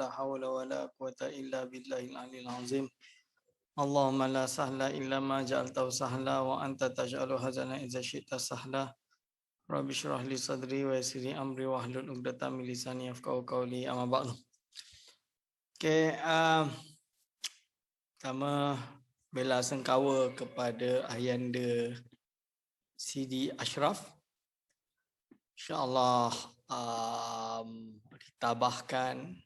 ولا حول ولا قوة إلا بالله العلي العظيم اللهم لا سهل إلا ما جعلته سهلا وأنت تجعل هزنا إذا شئت سهلا رب اشرح لي صدري ويسر لي أمري واحلل عقدة من لساني يفقهوا قولي أما بعد Okay, uh, pertama bela sengkawa kepada ayanda Sidi Ashraf. InsyaAllah um, ditabahkan,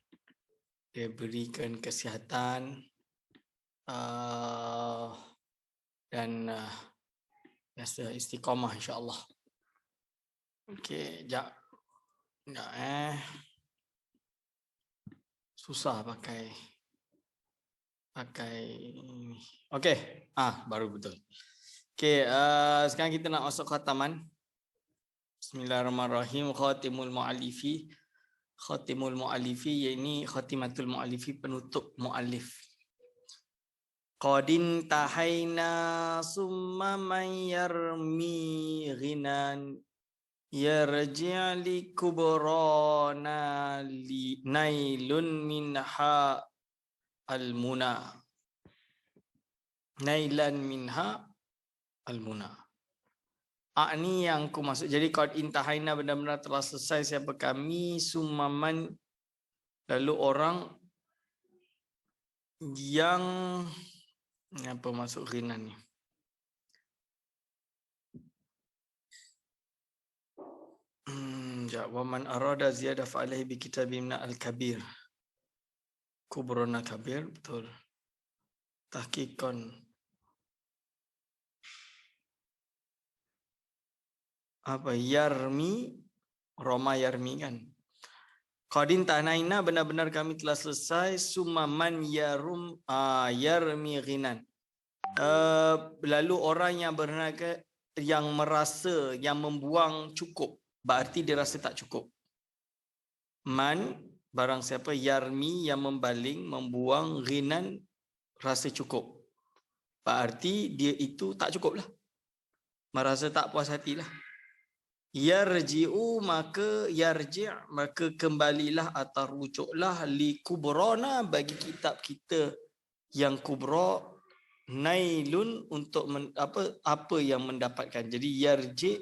dia berikan kesihatan uh, dan uh, biasa istiqamah insyaAllah. Okey, jap. Sekejap eh. Susah pakai pakai. Okey, ah baru betul. Okey, uh, sekarang kita nak masuk khataman. Bismillahirrahmanirrahim. Khatimul muallifi. Khatimul muallifi yakni khatimatul muallifi penutup muallif. Qadin tahaina summa man yarmi ghinan yarji' li kubrana li nailun minha al-muna nailan minha al-muna Akni yang aku masuk. Jadi qad intahaina benar-benar telah selesai siapa kami sumaman lalu orang yang apa masuk rinan ni. Hmm, ja, wa man arada ziyada fa alaihi bi kitabina al-kabir. Kubrona kabir, betul. Tahkikon apa yarmi? Roma yarmi kan? Qadin tanaina benar-benar kami telah selesai. Sumaman yarum uh, yarmi ghinan. Uh, lalu orang yang bernaga yang merasa yang membuang cukup. Berarti dia rasa tak cukup. Man barang siapa yarmi yang membaling membuang ghinan rasa cukup. Berarti dia itu tak cukup lah merasa tak puas hatilah yarji'u maka yarji' maka kembalilah atau rujuklah li kubrona bagi kitab kita yang kubra nailun untuk men, apa apa yang mendapatkan. Jadi yarji'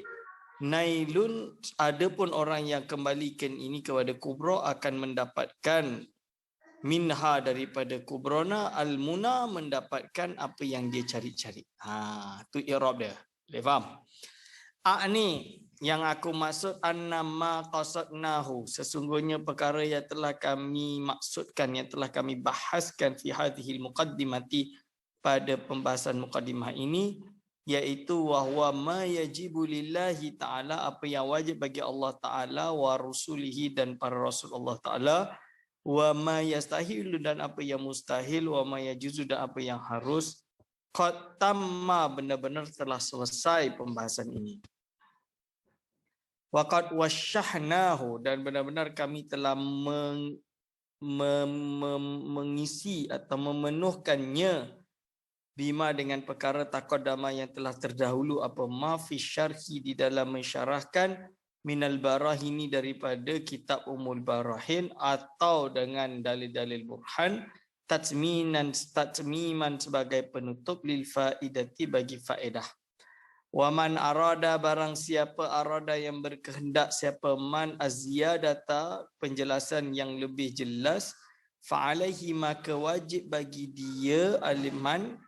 nailun adapun orang yang kembalikan ini kepada kubra akan mendapatkan minha daripada kubrona almuna mendapatkan apa yang dia cari-cari. Ha tu i'rab dia. Boleh faham? A ni yang aku maksud annama qasadnahu sesungguhnya perkara yang telah kami maksudkan yang telah kami bahaskan fi hadhil muqaddimati pada pembahasan muqaddimah ini iaitu wahwa ma yajibu lillahi taala apa yang wajib bagi Allah taala wa rasulihi dan para rasul Allah taala wa ma yastahilu dan apa yang mustahil wa ma yajuzu dan apa yang harus qad tamma benar-benar telah selesai pembahasan ini waqad wasyahnahu. Dan benar-benar kami telah meng, mem, mem, mengisi atau memenuhkannya bima dengan perkara taqaddama yang telah terdahulu apa ma syarhi di dalam mensyarahkan minal barahini daripada kitab umul barahin atau dengan dalil-dalil burhan tatminan tatmiman sebagai penutup lil faidati bagi faedah Waman arada barang siapa arada yang berkehendak siapa man aziyadata penjelasan yang lebih jelas fa'alaihi maka wajib bagi dia aliman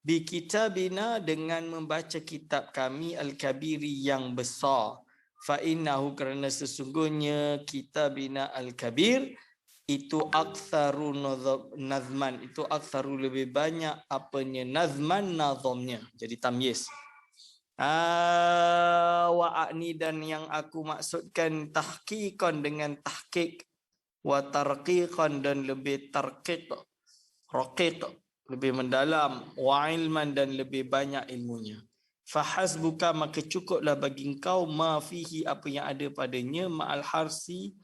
bi kitabina dengan membaca kitab kami al-kabiri yang besar. Fa innahu kerana sesungguhnya kitabina al-kabir itu aktsaru nazman itu aktsaru lebih banyak apanya nazman nazamnya jadi tamyiz Wa akni dan yang aku maksudkan tahqiqan dengan tahqiq. Wa tarqiqan dan lebih tarqiq. Raqiq lebih mendalam. Wa ilman dan lebih banyak ilmunya. Fahasbuka maka cukuplah bagi engkau ma fihi apa yang ada padanya. Ma'al harsi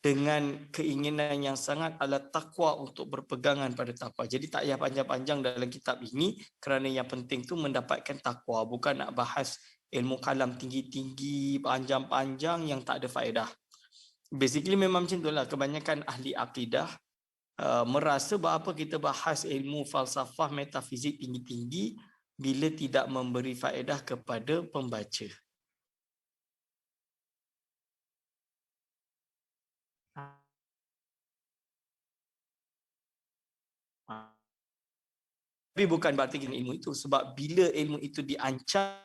dengan keinginan yang sangat ala takwa untuk berpegangan pada takwa. Jadi tak payah panjang-panjang dalam kitab ini kerana yang penting tu mendapatkan takwa. Bukan nak bahas ilmu kalam tinggi-tinggi, panjang-panjang yang tak ada faedah. Basically memang macam itulah kebanyakan ahli akidah uh, merasa bahawa kita bahas ilmu falsafah metafizik tinggi-tinggi bila tidak memberi faedah kepada pembaca. Tapi bukan berarti ilmu itu sebab bila ilmu itu diancam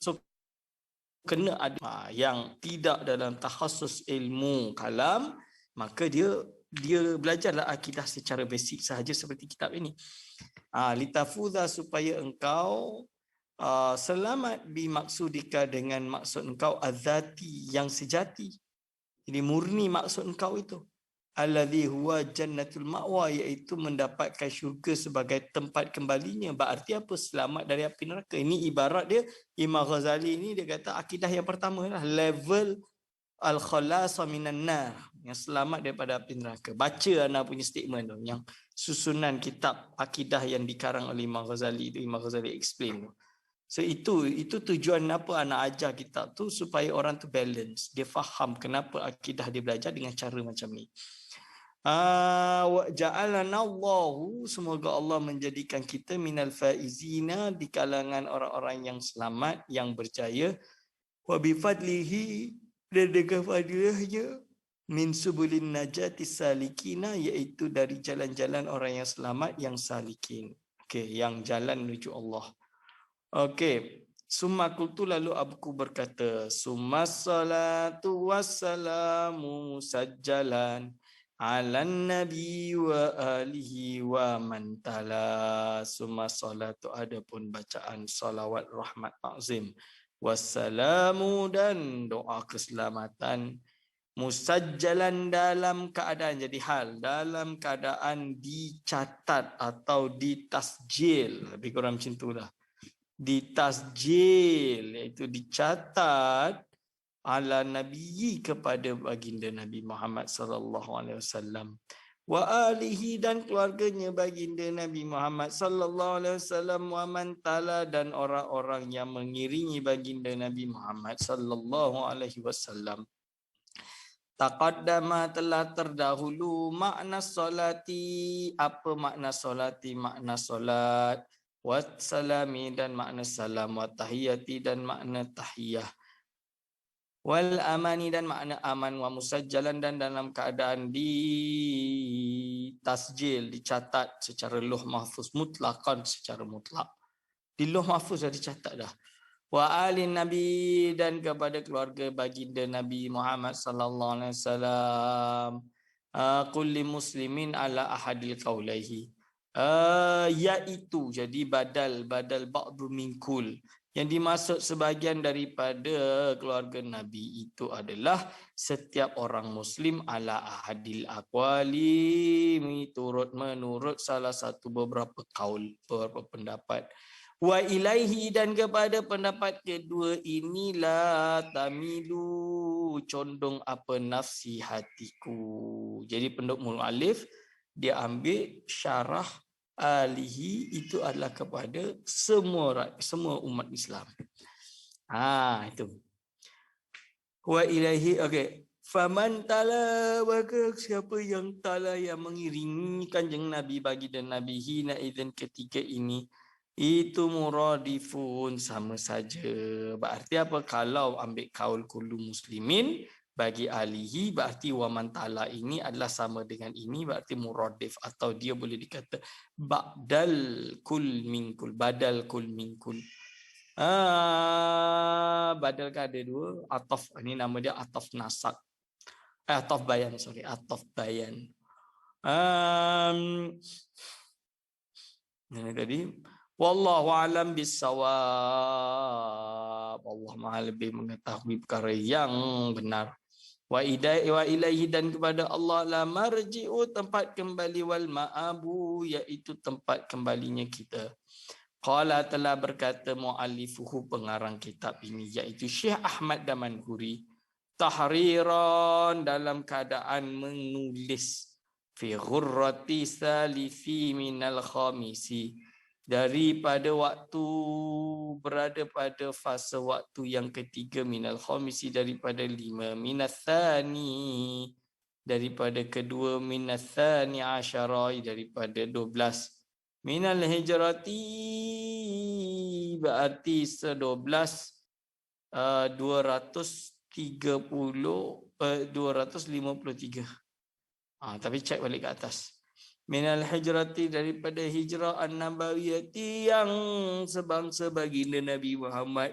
so kena ada ha, yang tidak dalam takhasus ilmu kalam maka dia dia belajarlah akidah secara basic sahaja seperti kitab ini. Ah litafudha supaya engkau uh, selamat bimaksudika dengan maksud engkau azati yang sejati. Jadi murni maksud engkau itu. Alladhi huwa jannatul ma'wa iaitu mendapatkan syurga sebagai tempat kembalinya. Berarti apa? Selamat dari api neraka. Ini ibarat dia Imam Ghazali ini dia kata akidah yang pertama lah level al-khalas minan nar yang selamat daripada api neraka. Baca anak punya statement tu yang susunan kitab akidah yang dikarang oleh Imam Ghazali itu Imam Ghazali explain tu. So itu itu tujuan apa anak ajar kita tu supaya orang tu balance. Dia faham kenapa akidah dia belajar dengan cara macam ni. Wa ja'alana Allahu semoga Allah menjadikan kita minal faizina di kalangan orang-orang yang selamat yang berjaya wa bi fadlihi dan dengan fadilahnya min subulin najati salikina iaitu dari jalan-jalan orang yang selamat yang salikin. Okey, yang jalan menuju Allah. Okey. Summa kultu lalu aku berkata, Summa salatu wassalamu sajjalan ala nabi wa alihi wa man tala. Summa salatu adapun bacaan salawat rahmat azim. Wassalamu dan doa keselamatan musajjalan dalam keadaan jadi hal dalam keadaan dicatat atau ditasjil lebih kurang macam itulah ditasjil iaitu dicatat ala nabi kepada baginda Nabi Muhammad sallallahu alaihi wasallam. Wa alihi dan keluarganya baginda Nabi Muhammad sallallahu alaihi wasallam wa man tala dan orang-orang yang mengiringi baginda Nabi Muhammad sallallahu alaihi wasallam. Taqaddama telah terdahulu makna solati. Apa makna solati? Makna solat wassalami dan makna salam wa tahiyati dan makna tahiyah. Wal amani dan makna aman wa musajjalan dan dalam keadaan di tasjil dicatat secara luh mahfuz mutlaqan secara mutlak. Di luh mahfuz dah dicatat dah. Wa ali nabi dan kepada keluarga baginda nabi Muhammad sallallahu alaihi wasallam. Kulli muslimin ala ahadil qaulaihi uh, iaitu jadi badal badal ba'du minkul. Yang dimaksud sebahagian daripada keluarga nabi itu adalah setiap orang muslim ala ahadil aqwali turut menurut salah satu beberapa kaul beberapa pendapat. Wa ilaihi dan kepada pendapat kedua inilah tamilu condong apa nafsi hatiku. Jadi penduk mul alif dia ambil syarah alihi itu adalah kepada semua semua umat Islam. Ha itu. Wa ilahi okey. Faman tala maka siapa yang tala yang mengiringi kanjeng Nabi bagi dan Nabi hina idzan ketiga ini itu muradifun sama saja. Berarti apa kalau ambil kaul kullu muslimin bagi alihi berarti waman ta'ala ini adalah sama dengan ini berarti muradif atau dia boleh dikata ba'dal kul minkul badal kul minkul. Ah badal kan ada dua ataf ini nama dia ataf nasak. Eh, ataf bayan sorry ataf bayan. Um, ini tadi? Wallahu alam bisawab. Allah Maha lebih mengetahui perkara yang benar wa idai wa ilaihi dan kepada Allah la marji'u tempat kembali wal ma'abu iaitu tempat kembalinya kita. Qala telah berkata muallifuhu pengarang kitab ini iaitu Syekh Ahmad Damanhuri tahriran dalam keadaan menulis fi ghurrati salifi minal khamisi daripada waktu berada pada fase waktu yang ketiga minal khamisi daripada lima minathani daripada kedua minathani asyara daripada dua belas minal hijrati. Berarti sedua belas uh, dua ratus tiga puluh uh, dua ratus lima puluh tiga. Ah, tapi cek balik ke atas minal hijrati daripada hijrah an-nabawiyati yang sebangsa baginda Nabi Muhammad.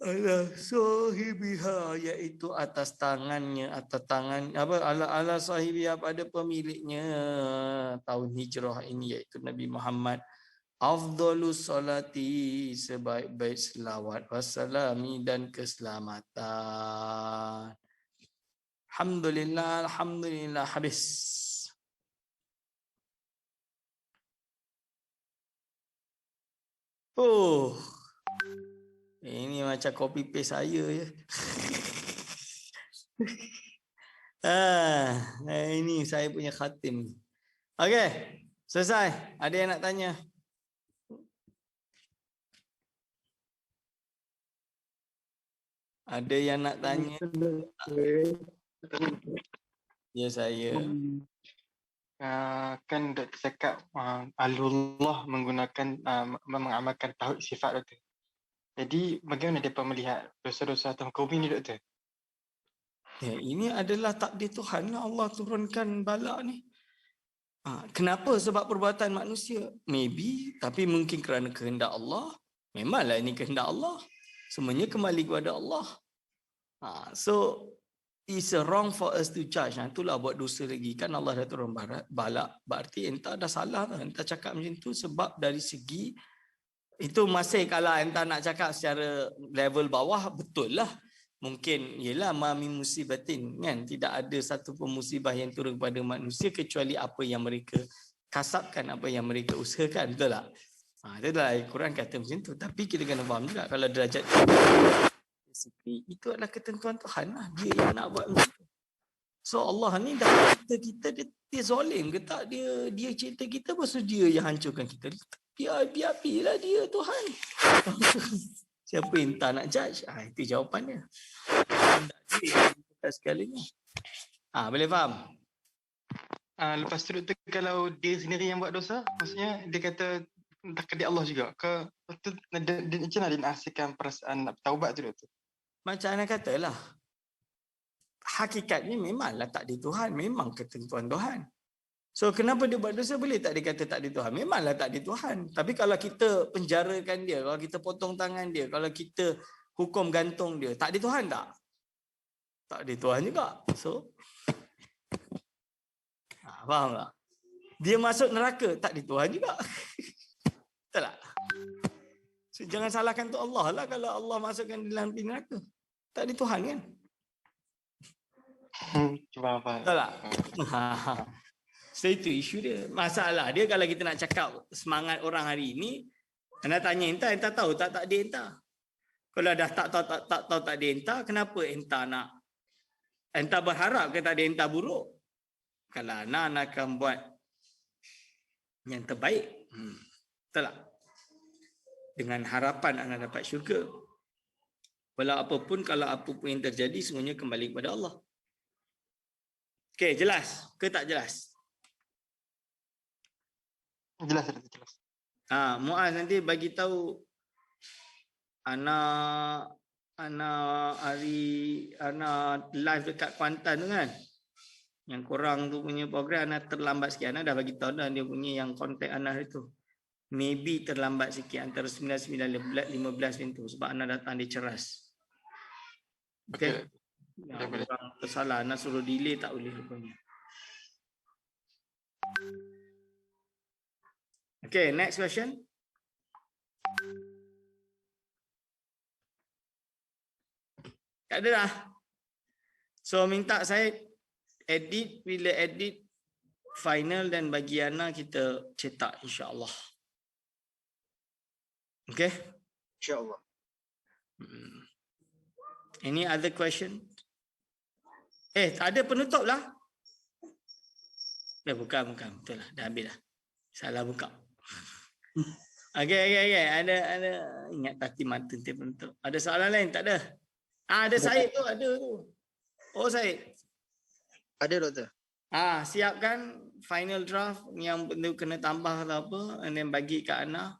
Ala sahibiha iaitu atas tangannya atas tangan apa ala ala sahibiha pada pemiliknya tahun hijrah ini iaitu Nabi Muhammad. Afdalus salati sebaik-baik selawat wassalami dan keselamatan. Alhamdulillah, Alhamdulillah habis. Oh. Ini macam copy paste saya ya. ah, ini saya punya khatim. Okey, selesai. Ada yang nak tanya? Ada yang nak tanya? Ya saya. Uh, kan doktor cakap uh, Allah menggunakan uh, mengamalkan tauhid sifat doktor. Jadi bagaimana dia melihat dosa-dosa atau kaum ini doktor? Ya, ini adalah takdir Tuhan lah Allah turunkan bala ni. Ha, kenapa? Sebab perbuatan manusia. Maybe. Tapi mungkin kerana kehendak Allah. Memanglah ini kehendak Allah. Semuanya kembali kepada Allah. Ha, so it's wrong for us to judge. Nah, itulah buat dosa lagi. Kan Allah dah turun balak. Berarti entah dah salah. Entah cakap macam tu sebab dari segi itu masih kalau entah nak cakap secara level bawah betul lah. Mungkin ialah mami musibatin kan. Tidak ada satu pemusibah yang turun kepada manusia kecuali apa yang mereka kasapkan, apa yang mereka usahakan. Betul tak? Ha, itu adalah Al-Quran kata macam tu. Tapi kita kena faham juga kalau derajat basically itu adalah ketentuan Tuhan lah. Dia yang nak buat macam tu. So Allah ni dah cipta kita dia, dia zolim ke tak dia dia cipta kita pasal dia yang hancurkan kita. Biar biar lah dia Tuhan. Siapa yang tak nak judge? Ah itu jawapannya. Tak sekali ni. Ah boleh faham? Ah lepas tu doktor kalau dia sendiri yang buat dosa, maksudnya dia kata tak dia Allah juga ke tu macam mana dia nak hasilkan perasaan nak taubat tu doktor? Macam Ana katalah. Hakikatnya memanglah tak di Tuhan. Memang ketentuan Tuhan. So kenapa dia buat dosa boleh tak dikata tak di Tuhan? Memanglah tak di Tuhan. Tapi kalau kita penjarakan dia, kalau kita potong tangan dia, kalau kita hukum gantung dia, tak di Tuhan tak? Tak di Tuhan juga. So, ha, faham tak? Dia masuk neraka, tak di Tuhan juga. Jangan salahkan tu Allah lah kalau Allah masukkan dalam api neraka. Tak ada Tuhan kan? Cuba apa? Tak tak? so itu isu dia. Masalah dia kalau kita nak cakap semangat orang hari ini, anda tanya entah, entah tahu tak tak ada entah. Kalau dah tak tahu tak, tak tahu tak ada entah, kenapa entah nak entah berharap ke tak ada entah buruk? Kalau anak akan buat yang terbaik, hmm. betul tak? Dengan harapan anda dapat syurga. Walau apapun, kalau apa pun yang terjadi, semuanya kembali kepada Allah. Okey, jelas ke tak jelas? Jelas, jelas. Ha, Muaz nanti bagi tahu anak anak hari anak live dekat Kuantan tu kan. Yang kurang tu punya program anak terlambat sikit. Anak dah bagi tahu dah dia punya yang kontak anak itu maybe terlambat sikit antara 9 9 15 pintu sebab anak datang dia ceras. Okey. Ya, orang tersalah nak suruh delay tak boleh rupanya. Okay, next question. Tak ada dah. So minta saya edit bila edit final dan bagi Ana kita cetak insya-Allah. Okay. InsyaAllah. Hmm. Any other question? Eh, ada penutup lah. Eh, bukan, bukan. Betul lah. Dah habis lah. Salah buka. Okey, okey, okey. Ada, ada. Ingat tati mata nanti bentuk. Ada soalan lain? Tak ada? Ah, ada Said tu, ada tu. Oh, Said. Ada doktor. Ah, siapkan final draft yang benda kena tambah atau apa and then bagi kat Ana.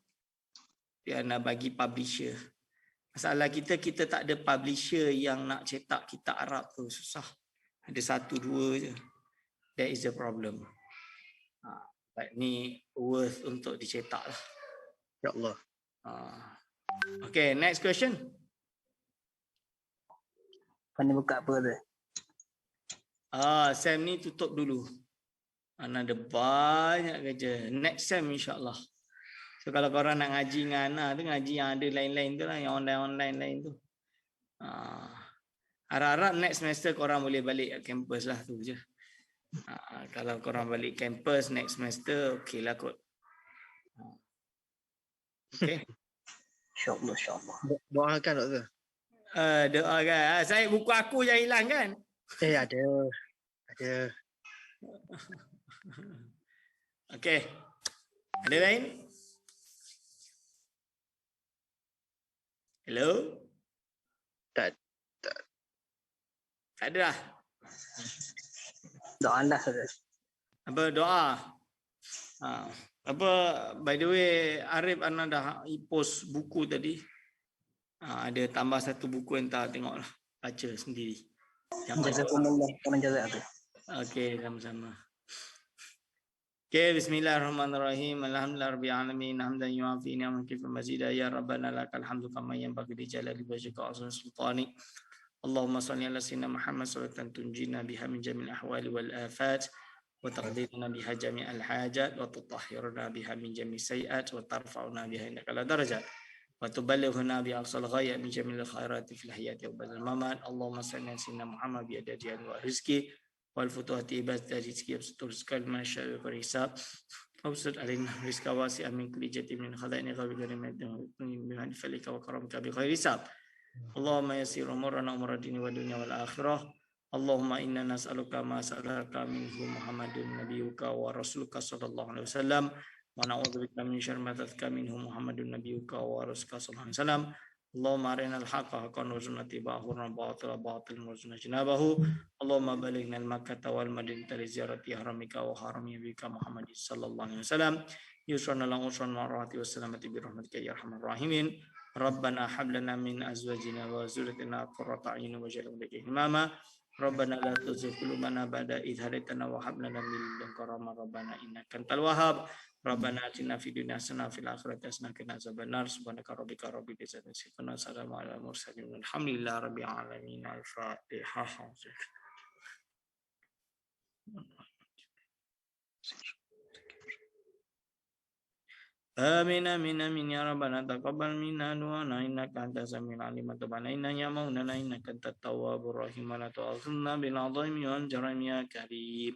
Biar Ana bagi publisher. Masalah kita, kita tak ada publisher yang nak cetak kitab Arab tu. Susah. Ada satu, dua je. That is the problem. Ah, but ni worth untuk dicetak lah. Ya Allah. Ah. Okay, next question. Pandai buka apa tu? Ah, Sam ni tutup dulu. Ana ada banyak kerja. Next Sam insyaAllah. So kalau korang nak ngaji dengan Ana tu, ngaji yang ada lain-lain tu lah, yang online-online lain tu. Ah. Harap-harap next semester korang boleh balik kampus lah tu je. Ah, kalau korang balik kampus next semester, okey lah kot. Okay. InsyaAllah, insyaAllah. Do- Doakan doktor. Uh, doa kan. Ah, saya buku aku yang hilang kan? Eh ada. Ada. Okey. Ada lain? Hello? Tak. Tak ada lah. Doa anda saja. Apa doa? Ha. Apa by the way Arif Ana dah post buku tadi. Ha, ada tambah satu buku yang tak tengok lah. Baca sendiri. Jangan Jazakumullah. Okey, sama-sama. كي بسم الله الرحمن الرحيم الحمد لله رب العالمين حمدا يوافي نعمك كيف مزيدا يا ربنا لك الحمد كما ينبغي لجلال وجهك وعظيم سلطانك اللهم صل على سيدنا محمد صلاة تنجينا بها من جميع الأحوال والآفات وتقضينا بها جميع الحاجات وتطهرنا بها من جميع السيئات وترفعنا بها إنك على درجات وتبلغنا بأقصى الغاية من جميع الخيرات في الحياة وبعد الممات اللهم صل على سيدنا محمد بأدب ورزقه والفتوحات عبادة رزقه وستر رزق من الشر والحساب أبسط علينا رزق واسع من كل جد من خزائن غير غير بمن فلك وكرمك بغير حساب اللهم يسير أمورنا أمور الدين والدنيا والآخرة اللهم إنا نسألك ما سألك منه محمد نبيك ورسولك صلى الله عليه وسلم ونعوذ بك من شر ما منه محمد نبيك ورسولك صلى الله عليه وسلم اللهم أرنا الحق حقا وارزقنا اتباعه وارنا الباطل باطلا وارزقنا اجتنابه اللهم بلغنا المكة والمدينة لزيارة حرمك وحرم نبيك محمد صلى الله عليه وسلم يسرنا لنا أسرا مرات والسلامة برحمتك يا أرحم الراحمين ربنا هب لنا من أزواجنا وذريتنا قرة أعين واجعلنا لك إماما ربنا لا تزغ قلوبنا بعد إذ هديتنا وهب لنا من لدنك رحمة ربنا إنك أنت الوهاب ربنا آتنا في الدنيا حسنة وفي الآخرة حسنة وقنا عذاب النار سبحانك ربك رب العزة عما يصفون وسلام على المرسلين والحمد لله رب العالمين الفاتحة آمين آمين آمين يا ربنا تقبل منا دعانا إنك أنت السميع العليم وتب علينا يا مولانا إنك أنت التواب الرحيم ولا تؤاخذنا بالعظيم والجرم يا كريم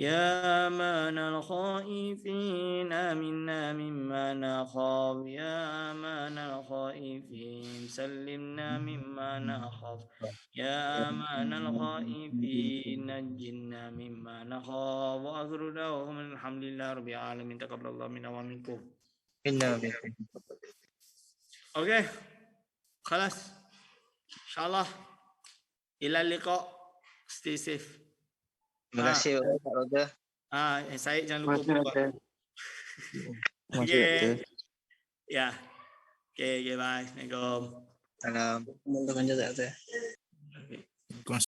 يا من الخائفين منا مما نخاف يا من الخائفين سلمنا مما نخاف يا من الخائفين نجنا مما نخاف وآخر دعواهم الحمد لله رب العالمين تقبل الله منا ومنكم. minkum. أوكي خلاص إن شاء الله إلى اللقاء. Stay safe. Terima kasih Pak Doktor. ah saya jangan lupa kasih buat Okay. Doktor. ya okay, okay bye assalamualaikum Salam. Kanan jazak tu.